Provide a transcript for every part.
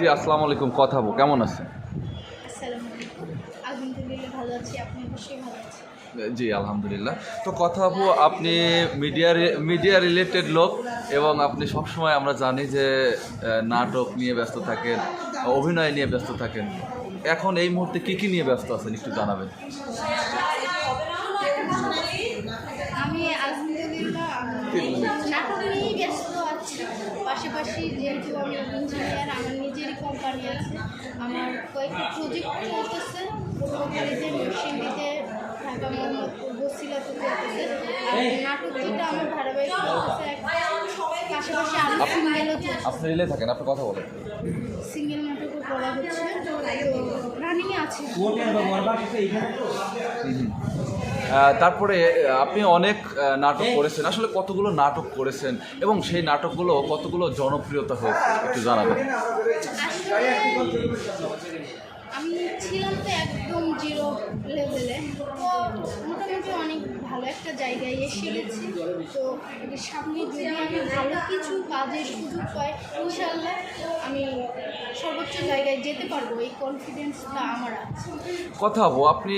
জি আসসালামু আলাইকুম। কথা বো কেমন আছেন? জি আলহামদুলিল্লাহ। তো কথা বো আপনি মিডিয়া মিডিয়া রিলেটেড লোক এবং আপনি সবসময় আমরা জানি যে নাটক নিয়ে ব্যস্ত থাকেন অভিনয় নিয়ে ব্যস্ত থাকেন। এখন এই মুহূর্তে কি কি নিয়ে ব্যস্ত আছেন একটু জানাবেন? পাশাপাশি যেহেতু আমি ইঞ্জিনিয়ার আমার নিজেরই কোম্পানি আছে আমার কয়েকটা প্রজেক্ট চলতেছে পূর্বকালীতে নরসিংদীতে ঢাকা মোহাম্মদপুর বসিলাতে চলতেছে। আর নাটক যেটা আমার ধারাবাহিক চলতেছে পাশাপাশি আরও সিঙ্গেলও আপনি রিলে থাকেন আপনি কথা বলেন। সিঙ্গেল নাটকও করা হচ্ছে তো রানিংয়ে আছে। তারপরে আপনি অনেক নাটক করেছেন। আসলে কতগুলো নাটক করেছেন এবং সেই নাটকগুলো কতগুলো জনপ্রিয়তা হয়েছে? একটু জানাবেন। আমি ছিলাম তো একদম জিরো লেভেলে। তো মোটামুটি অনেক ভালো একটা জায়গায় এসে গেছি। তো সামনে যদি আমি ভালো কিছু কাজের সুযোগ পাই ইনশাল্লাহ আমি সর্বোচ্চ জায়গায় যেতে পারব, এই কনফিডেন্সটা আমার আছে। কথা হব, আপনি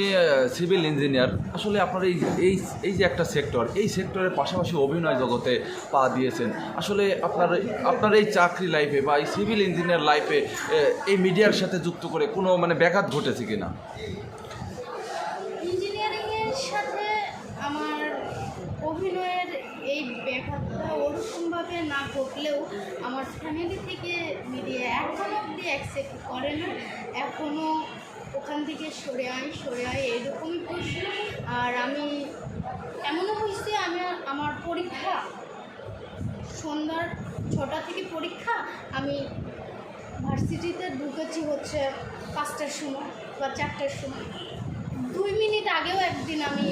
সিভিল ইঞ্জিনিয়ার আসলে আপনার এই এই এই যে একটা সেক্টর এই সেক্টরের পাশাপাশি অভিনয় জগতে পা দিয়েছেন। আসলে আপনার আপনার এই চাকরি লাইফে বা এই সিভিল ইঞ্জিনিয়ার লাইফে এই মিডিয়ার সাথে যুক্ত করে কোনো মানে ব্যাঘাত ঘটেছে কিনা ইঞ্জিনিয়ারিংয়ের সাথে আমার অভিনয়ের এই ব্যাপারটা ওরকমভাবে না ঘটলেও আমার ফ্যামিলি থেকে মিডিয়া এখনও অব্দি অ্যাকসেপ্ট করে না। এখনও ওখান থেকে সরে আয় সরে আয় এরকমই করছে আর আমি এমনও হয়েছে, আমি আমার পরীক্ষা সন্ধ্যার ছটা থেকে পরীক্ষা আমি ভার্সিটিতে ঢুকেছি হচ্ছে পাঁচটার সময় বা চারটার সময়। দুই মিনিট আগেও একদিন আমি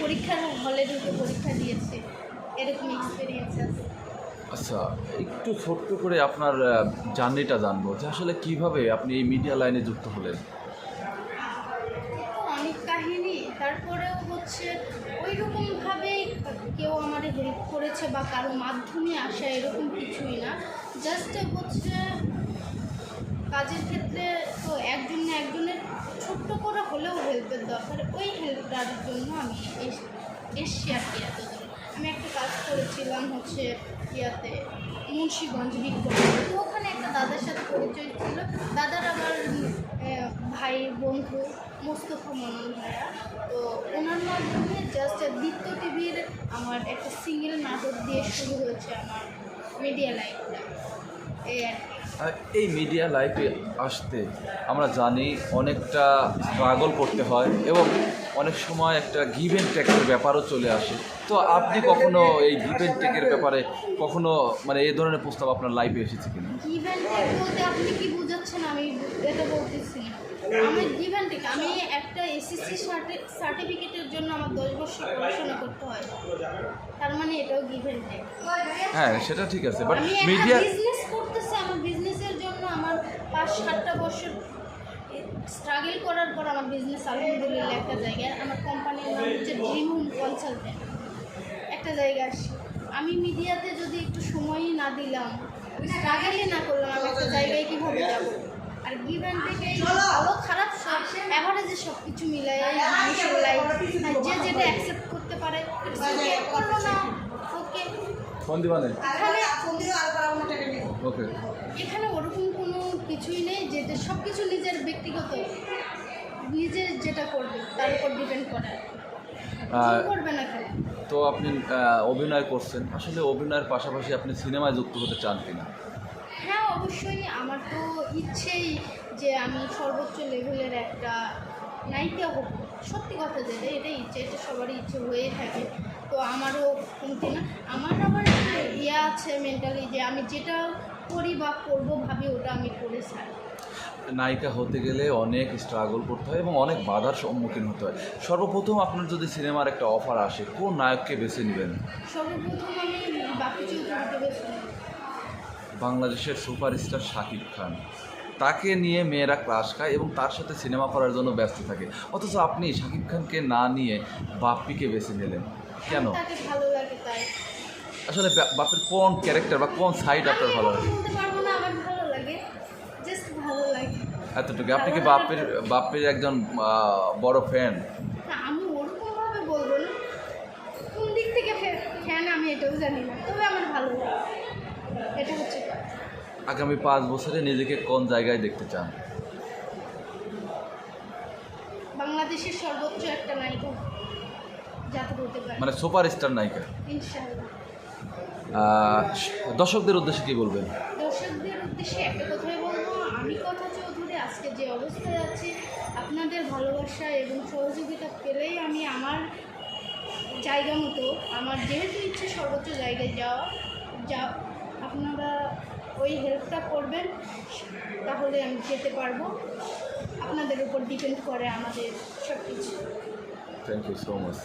পরীক্ষার হলে ঢুকে পরীক্ষা দিয়েছি। এরকম এক্সপিরিয়েন্স আছে আচ্ছা একটু ছোট্ট করে আপনার জার্নিটা জানব যে আসলে কীভাবে আপনি এই মিডিয়া লাইনে যুক্ত হলেন? অনেক কাহিনী তারপরেও হচ্ছে ওই রকমভাবেই কেউ আমার হেল্প করেছে বা কারও মাধ্যমে আসা এরকম কিছুই না। জাস্ট হচ্ছে কাজের ক্ষেত্রে তো একজন না একজনের ছোট্ট করে হলেও হেল্পের দরকার। ওই হেল্পটার জন্য আমি এস- এসছি আর কি এত দূরে আমি একটা কাজ করেছিলাম হচ্ছে ইয়াতে, মুন্সিগঞ্জ বিজ্ঞান তো ওখানে একটা দাদার সাথে পরিচয় ছিল। দাদার আমার ভাই, বন্ধু, মোস্তফা মনন ভাইয়া। তো ওনার মাধ্যমে জাস্ট দীপ্ত টিভির আমার একটা সিঙ্গেল নাটক দিয়ে শুরু হয়েছে আমার মিডিয়া লাইফটা এই মিডিয়া লাইফে আসতে আমরা জানি অনেকটা স্ট্রাগল করতে হয় এবং অনেক সময় একটা গিভ অ্যান্ড টেকের ব্যাপারও চলে আসে। তো আপনি কখনো এই গিভ অ্যান্ড টেকের ব্যাপারে কখনো মানে এই ধরনের প্রস্তাব আপনার লাইফে এসেছে কিনা? গিভেন টেক বলতে আপনি কি বুঝাচ্ছেন? আমি এটা বলতেছি। আমি গিভেন টেক আমি একটা এসএসসি সার্টিফিকেটের জন্য আমার দশ বছর পড়াশোনা করতে হয়। তার মানে এটাও গিভেন টেক হ্যাঁ সেটা ঠিক আছে বাট মিডিয়া বিজনেস করতেছি আমার বিজনেসের জন্য আমার পাঁচ সাতটা বছর স্ট্রাগল করার পর আমার বিজনেস আলহামদুলিল্লাহ একটা জায়গায় আমার কোম্পানির নাম হচ্ছে ড্রিম হোম কনসালটেন্ট একটা জায়গায় আসি। আমি মিডিয়াতে যদি একটু সময়ই না দিলাম স্ট্রাগলই না করলাম আমি একটা জায়গায় কীভাবে যাব? আর গিভেন থেকে ভালো খারাপ সব অ্যাভারেজে সব কিছু মিলাই মানুষের লাইফ যে যেটা অ্যাকসেপ্ট করতে পারে করল না ওকে। ফোন এখানে ওকে। এখানে ওরকম কোনো কিছুই নেই যেটা সব কিছু নিজের ব্যক্তিগত নিজে যেটা করবে তার উপর ডিপেন্ড করে। আর করবে না কেন? তো আপনি অভিনয় করছেন। আসলে অভিনয়ের পাশাপাশি আপনি সিনেমায় যুক্ত হতে চান কিনা? হ্যাঁ অবশ্যই। আমার তো ইচ্ছেই যে আমি সর্বোচ্চ লেভেলের একটা নায়িকা হোক সত্যি কথা যেটা এটাই ইচ্ছে এটা সবারই ইচ্ছে হয়ে থাকে। তো আমারও কমতি না। আমার আবার একটা ইয়ে আছে মেন্টালি যে আমি যেটা করি বা করব ভাবি ওটা আমি করে ছাড়ি। নায়িকা হতে গেলে অনেক স্ট্রাগল করতে হয় এবং অনেক বাধার সম্মুখীন হতে হয়। সর্বপ্রথম আপনার যদি সিনেমার একটা অফার আসে কোন নায়ককে বেছে নেবেন? সর্বপ্রথম আমি বাপি চৌধুরীকে বেছে নেব। বাংলাদেশের সুপারস্টার শাকিব খান। তাকে নিয়ে মেয়েরা ক্লাস খায় এবং তার সাথে সিনেমা করার জন্য ব্যস্ত থাকে। অথচ আপনি শাকিব খানকে না নিয়ে বাপ্পিকে বেছে নিলেন। কেন? আসলে বাপের কোন ক্যারেক্টার বা কোন সাইড আপনার ভালো লাগে? এতটুকু। আপনি কি বাপের বাপের একজন বড় ফ্যান আমি ওরকমভাবে বলব না। কোন দিক থেকে ফ্যান আমি এটাও জানি না তবে আমার ভালো লাগে। এটা হচ্ছে আগামী পাঁচ বছরে নিজেকে কোন জায়গায় দেখতে চান? বাংলাদেশের সর্বোচ্চ একটা নায়িকা যাতে হতে পারে মানে সুপার স্টার নায়িকা। ইনশাআল্লাহ। দর্শকদের উদ্দেশ্যে কি বলবেন? দর্শকদের উদ্দেশ্যে একটা কথাই বলব। আমি কথা চৌধুরী আজকে যে অবস্থায় আছি আপনাদের ভালোবাসা এবং সহযোগিতা পেলেই আমি আমার জায়গা মতো আমার যেহেতু ইচ্ছে সর্বোচ্চ জায়গায় যাওয়া ওই হেল্পটা করবেন, তাহলে আমি যেতে পারব। আপনাদের উপর ডিপেন্ড করে আমাদের সব কিছু থ্যাংক ইউ সো মাচ